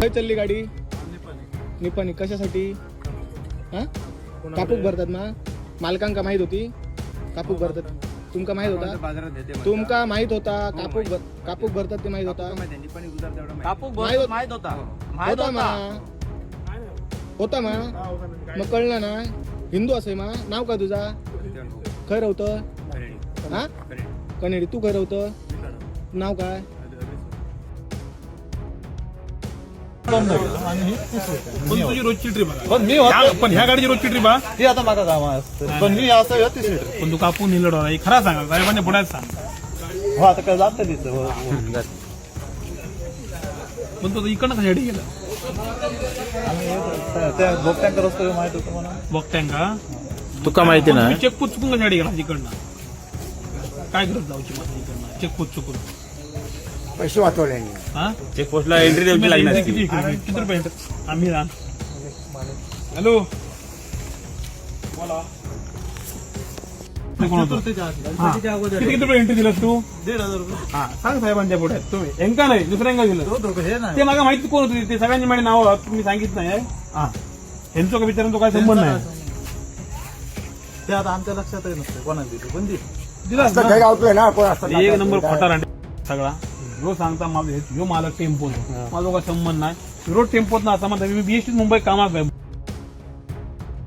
खय चालली गाडी? निपाणी. कशासाठी? हा? कापूक भरतात ना? मालकांका माहीत होती? कापूक भरतात. तुमका माहीत होता? बाजारात देते तुमका माहीत होता? कापूक भर- कापूक भरतात ते माहीत होता? माहिती. कापूक माहीत होता होता. मा. होता होता मा मग कळलं ना? हिंदू असे मा? नाव का तुझा? रवतं खरेडी. हा. कनेडी तू खय रवतं नाव काय? पण तुझी रोजची ट्रिप आहे. पण मी पण ह्या गाडीची रोजची ट्रिप आहे? ती आता माझा काम असतं. पण मी असं होती सीट पण तू कापून नेलं हे खरा सांगा. साहेबांनी सांग. हो आता काय जात तिथं. हो, हो. पण तू इकडनं कशासाठी गेला. त्या बोगट्यांकडे रस्ता माहीत होतं म्हणून बघताय का तुका माहिती ना? चेकपूत चुकून कशासाठी गेला इकडनं. काय करत जाऊची माझी इकडनं? चेकपूत चुकून पैसे वाचवले हा? चेक पोस्टला एंट्री द्यायची लागणार किती किती किती रुपये येतात? आम्ही हॅलो. बोला. कोण होतं? हा. किती किती रुपये एंट्री दिलास तू? दीड हजार रुपये. हा सांग साहेबांच्या पुढे. तुम्ही एंका नाही दुसऱ्यांका दिलं. हे ते मला माहिती कोण होते? ते सगळ्यांनी माझी नाव तुम्ही सांगितलं नाही हा. यांचं का विचारांचा काय संबंध नाही? ते आता आमच्या लक्षातही नसतं. कोणाला दिली? पण दिली? काय गावतोय ना? कोण असतं एक नंबर खोटा रांडे सगळा. जो सांगता माझा ह्यो मालक टेम्पो माझा काय संबंध नाही. रोड टेम्पोत ना आता माझा मी बीएसटी मुंबई कामाक आहे.